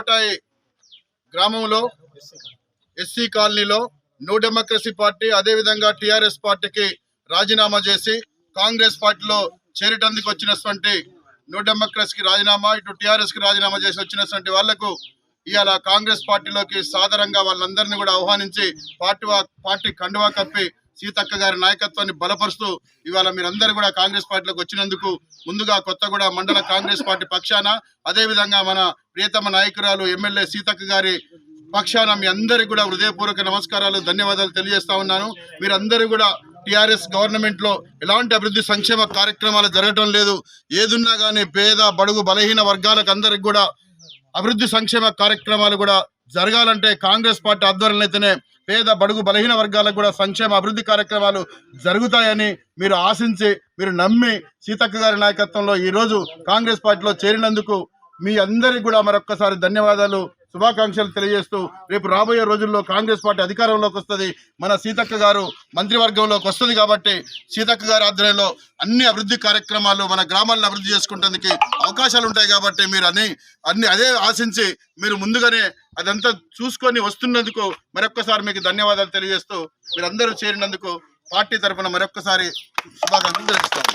కోటాయి గ్రామంలో ఎస్సీ కాలనీలో new democracy party అదేవిధంగా టిఆర్ఎస్ పార్టీకి రాజీనామా చేసి కాంగ్రెస్ పార్టీలో చేరటందుకు వచ్చినటువంటి న్యూ డెమోక్రసీకి రాజీనామా ఇటు టిఆర్ఎస్కి రాజీనామా చేసి వచ్చినటువంటి వాళ్ళకు ఇవాళ కాంగ్రెస్ పార్టీలోకి సాధారణంగా వాళ్ళందరినీ కూడా ఆహ్వానించి పార్టీ పార్టీ కండువా కప్పి సీతక్క గారి నాయకత్వాన్ని బలపరుస్తూ ఇవాళ మీరందరూ కూడా కాంగ్రెస్ పార్టీలోకి వచ్చినందుకు ముందుగా కొత్తగూడ మండల కాంగ్రెస్ పార్టీ పక్షాన అదేవిధంగా మన ప్రియతమ నాయకురాలు ఎమ్మెల్యే సీతక్క గారి పక్షాన మీ అందరికి కూడా హృదయపూర్వక నమస్కారాలు ధన్యవాదాలు తెలియజేస్తా ఉన్నాను. మీరందరూ కూడా టిఆర్ఎస్ గవర్నమెంట్లో ఎలాంటి అభివృద్ధి సంక్షేమ కార్యక్రమాలు జరగటం లేదు. ఏదున్నా కానీ పేద బడుగు బలహీన వర్గాలకు అందరికి కూడా అభివృద్ధి సంక్షేమ కార్యక్రమాలు కూడా జరగాలంటే కాంగ్రెస్ పార్టీ ఆధ్వర్యంలో అయితేనే పేద బడుగు బలహీన వర్గాలకు కూడా సంక్షేమ అభివృద్ధి కార్యక్రమాలు జరుగుతాయని మీరు ఆశించి మీరు నమ్మి సీతక్క గారి నాయకత్వంలో ఈరోజు కాంగ్రెస్ పార్టీలో చేరినందుకు మీ అందరికీ కూడా మరొక్కసారి ధన్యవాదాలు. శుభాకాంక్షలు తెలియజేస్తూ రేపు రాబోయే రోజుల్లో కాంగ్రెస్ పార్టీ అధికారంలోకి వస్తుంది. మన సీతక్క గారు మంత్రివర్గంలోకి వస్తుంది కాబట్టి సీతక్క గారి ఆధ్వర్యంలో అన్ని అభివృద్ధి కార్యక్రమాలు మన గ్రామాలను అభివృద్ధి చేసుకుంటందుకు అవకాశాలు ఉంటాయి కాబట్టి మీరు అన్ని అన్ని అదే ఆశించి మీరు ముందుగానే అదంతా చూసుకొని వస్తున్నందుకు మరొక్కసారి మీకు ధన్యవాదాలు తెలియజేస్తూ మీరందరూ చేరినందుకు పార్టీ తరఫున మరొక్కసారి శుభాకాంక్షలు తెలుస్తాను